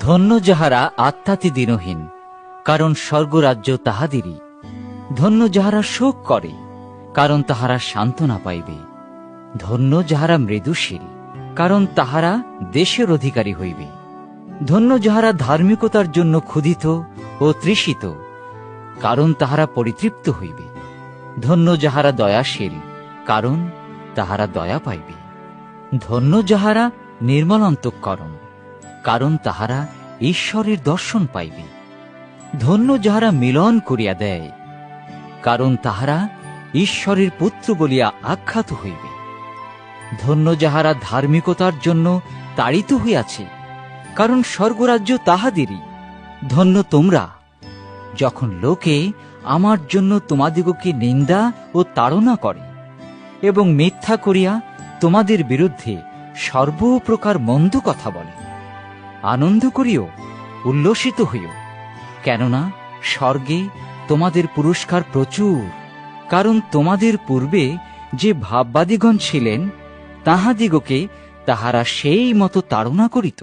ধন্য যাহারা আত্মাতি দিনহীন, কারণ স্বর্গরাজ্য তাহাদেরই। ধন্য যাহারা শোক করে, কারণ তাহারা সান্ত্বনা পাইবে। ধন্য যাহারা মৃদুশীল কারণ তাহারা দেশের অধিকারী হইবে। ধন্য যাহারা ধার্মিকতার জন্য ক্ষুধিত ও তৃষিত, কারণ তাহারা পরিতৃপ্ত হইবে। ধন্য যাহারা দয়াশীল, কারণ তাহারা দয়া পাইবে। ধন্য যাহারা নির্মল অন্তঃকরণ কারণ তাহারা ঈশ্বরের দর্শন পাইবে। ধন্য যাহারা মিলন করিয়া দেয়, কারণ তাহারা ঈশ্বরের পুত্র বলিয়া আখ্যাত হইবে। ধন্য যাহারা ধার্মিকতার জন্য তাড়িত হইয়াছে, কারণ স্বর্গরাজ্য তাহাদেরই। ধন্য তোমরা, যখন লোকে আমার জন্য তোমাদিগকে নিন্দা ও তাড়না করে এবং মিথ্যা করিয়া তোমাদের বিরুদ্ধে সর্বপ্রকার মন্দ কথা বলে। আনন্দ করিও, উল্লসিত হইও। কেননা স্বর্গে তোমাদের পুরস্কার প্রচুর, কারণ তোমাদের পূর্বে যে ভাববাদীগণ ছিলেন, তাহাদিগকে তাহারা সেই মতো তাড়না করিত।